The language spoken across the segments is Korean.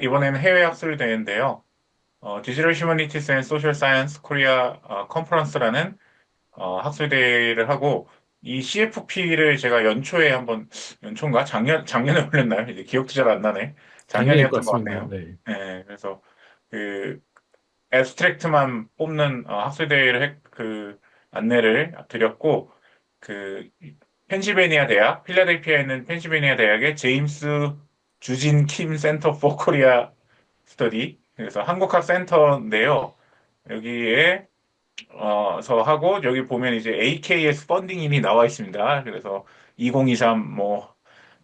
이번에는 해외 학술 대회인데요. 어, 디지털 휴머니티스 앤 소셜 사이언스 코리아 어, 컨퍼런스라는 어, 학술 대회를 하고 이 CFP를 제가 연초에 한번 연초인가 작년 작년에 올렸나요? 이제 기억도 잘 안 나네. 작년이었던 것. 같네요. 네. 네, 그래서 그 애스트랙트만 뽑는 어, 학술 대회를 했- 그 안내를 드렸고 그 펜실베니아 대학, 필라델피아에 있는 펜실베니아 대학의 제임스 주진 킴 센터 포 코리아 스터디 그래서 한국학 센터인데요. 여기에 어서 하고 여기 보면 이제 AKS 펀딩인이 나와 있습니다. 그래서 2023뭐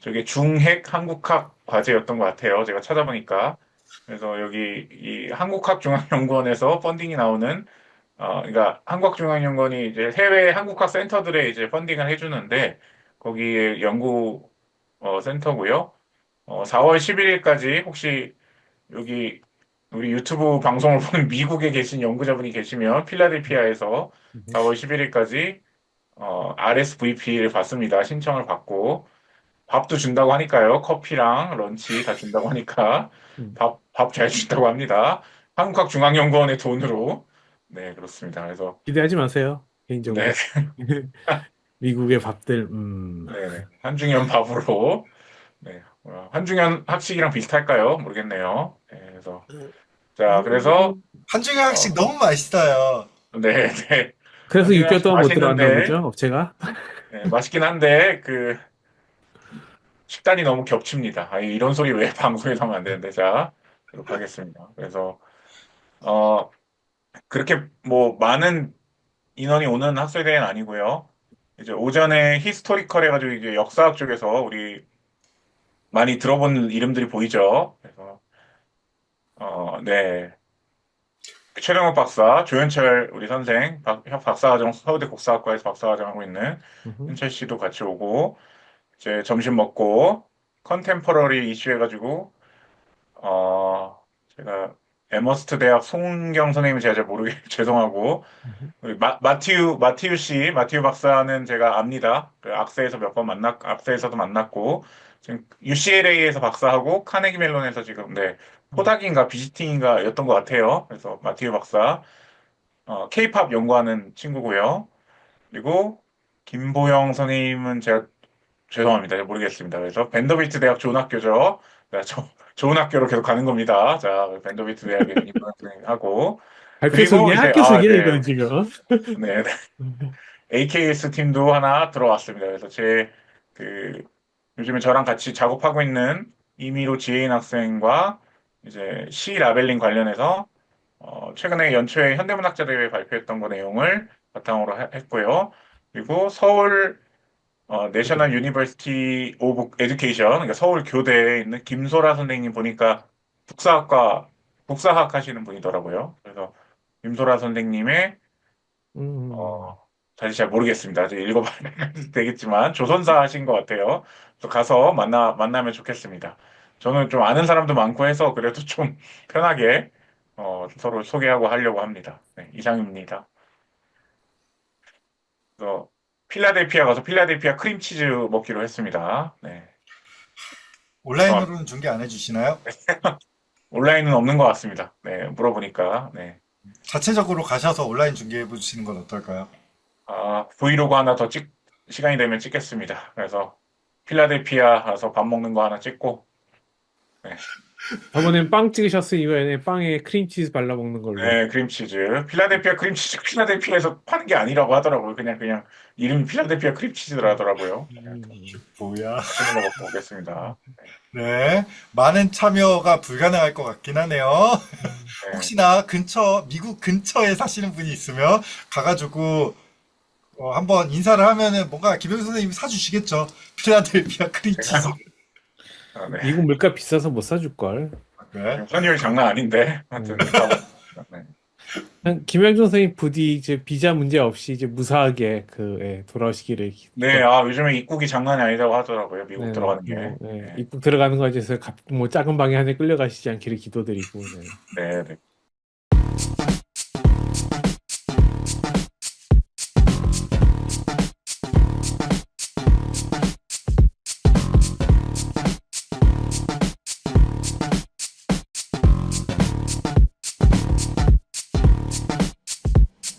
저게 중핵 한국학 과제였던 것 같아요. 제가 찾아보니까 그래서 여기 이 한국학중앙연구원에서 펀딩이 나오는 어 그러니까 한국학중앙연구원이 이제 해외 한국학 센터들에 이제 펀딩을 해주는데 거기에 연구 어, 센터고요. 어, 4월 11일까지 혹시 여기 우리 유튜브 방송을 보는 미국에 계신 연구자분이 계시면 필라델피아에서 4월 11일까지 어, RSVP를 받습니다. 신청을 받고 밥도 준다고 하니까요. 커피랑 런치 다 준다고 하니까 음. 밥밥 잘 준다고 합니다. 한국학중앙연구원의 돈으로 네 그렇습니다. 그래서 기대하지 마세요. 개인적으로. 네, 미국의 밥들, 음. 네, 한중현 밥으로 네, 어, 한중현 학식이랑 비슷할까요? 모르겠네요. 네, 그래서 자 그래서 한중현 학식 너무 맛있어요. 네, 네. 그래서 아니요, 6개월 동안 못 맛있는데. 들어간다는 거죠, 업체가? 네, 맛있긴 한데 그 식단이 너무 겹칩니다. 아, 이런 소리 왜 방송에서 하면 안 되는데 자 그렇게 하겠습니다. 그래서 어 그렇게 뭐 많은 인원이 오는 학술 대회는 아니고요. 이제 오전에 히스토리컬 해가지고 이제 역사학 쪽에서 우리 많이 들어본 이름들이 보이죠. 그래서 어 네. 최경욱 박사, 조현철 우리 선생, 박, 박사과정 서울대 국사학과에서 박사과정 하고 있는 음흠. 현철 씨도 같이 오고 이제 점심 먹고 컨템퍼러리 이슈 해가지고 어 제가 에머스트 대학 송은경 선생님 제가 잘 모르게 죄송하고 우리 마, 마티우 마티우 씨 마티우 박사는 제가 압니다. 그 악세에서 몇 번 만났 악세에서도 만났고 지금 UCLA에서 박사하고 카네기 멜론에서 지금 네 포닥인가 비지팅인가였던 것 같아요. 그래서 마티우 박사 어 K-팝 연구하는 친구고요. 그리고 김보영 선생님은 제가 죄송합니다. 잘 모르겠습니다. 그래서 밴더비트 대학 좋은 학교죠. 네, 저, 좋은 학교로 계속 가는 겁니다. 자, 밴더비트 대학에 입학 하고 발표? 이제- 학교 아, 속이야, 네. 이건 지금. 네, 네. AKS 팀도 하나 들어왔습니다. 그래서 제 그 요즘에 저랑 같이 작업하고 있는 이미로 지혜인 학생과 이제 시 라벨링 관련해서 어, 최근에 연초에 현대문학자 대회 발표했던 거 내용을 바탕으로 하- 했고요. 그리고 서울 어, 내셔널 유니버시티 오브 에듀케이션, 그러니까 서울 교대에 있는 김소라 선생님 보니까 국사학과 국사학 하시는 분이더라고요. 그래서 김소라 선생님의 음. 어, 사실 잘 모르겠습니다. 아직 읽어봐야 되겠지만 조선사 하신 것 같아요. 그래서 가서 만나 만나면 좋겠습니다. 저는 좀 아는 사람도 많고 해서 그래도 좀 편하게 어, 서로 소개하고 하려고 합니다. 네, 이상입니다. 그래서 필라델피아 가서 필라델피아 크림치즈 먹기로 했습니다. 네. 온라인으로는 중계 안 해주시나요? 온라인은 없는 것 같습니다. 네, 물어보니까. 네. 자체적으로 가셔서 온라인 중계해 보시는 건 어떨까요? 아, 브이로그 하나 더 찍, 시간이 되면 찍겠습니다. 그래서 필라델피아 가서 밥 먹는 거 하나 찍고, 저번엔 빵 찍으셨으니 이번에 빵에 크림치즈 발라 먹는 걸로. 네, 크림치즈. 필라델피아 크림치즈, 필라델피아에서 파는 게 아니라고 하더라고요. 그냥, 그냥, 이름이 필라델피아 크림치즈라 하더라고요. 음. 뭐야? 맛있는 거 먹고 오겠습니다. 네, 많은 참여가 불가능할 것 같긴 하네요. 네. 혹시나 근처, 미국 근처에 사시는 분이 있으면 가가지고 어, 한번 인사를 하면은 뭔가 김영수 선생님이 사주시겠죠. 필라델피아 크림치즈. 아, 네. 미국 물가 비싸서 못 사줄 걸. 네. 선율 장난 아닌데. 하여튼, 네. 그냥 김영준 선생님 부디 이제 비자 문제 없이 이제 무사하게 그 예, 돌아오시기를. 기- 네, 아, 요즘에 입국이 장난이 아니라고 하더라고요. 미국 네, 들어가는 게. 뭐, 예, 네. 입국 들어가는 거에 대해서 가- 뭐 작은 방에 안에 끌려가시지 않기를 기도드리고. 네. 네, 네.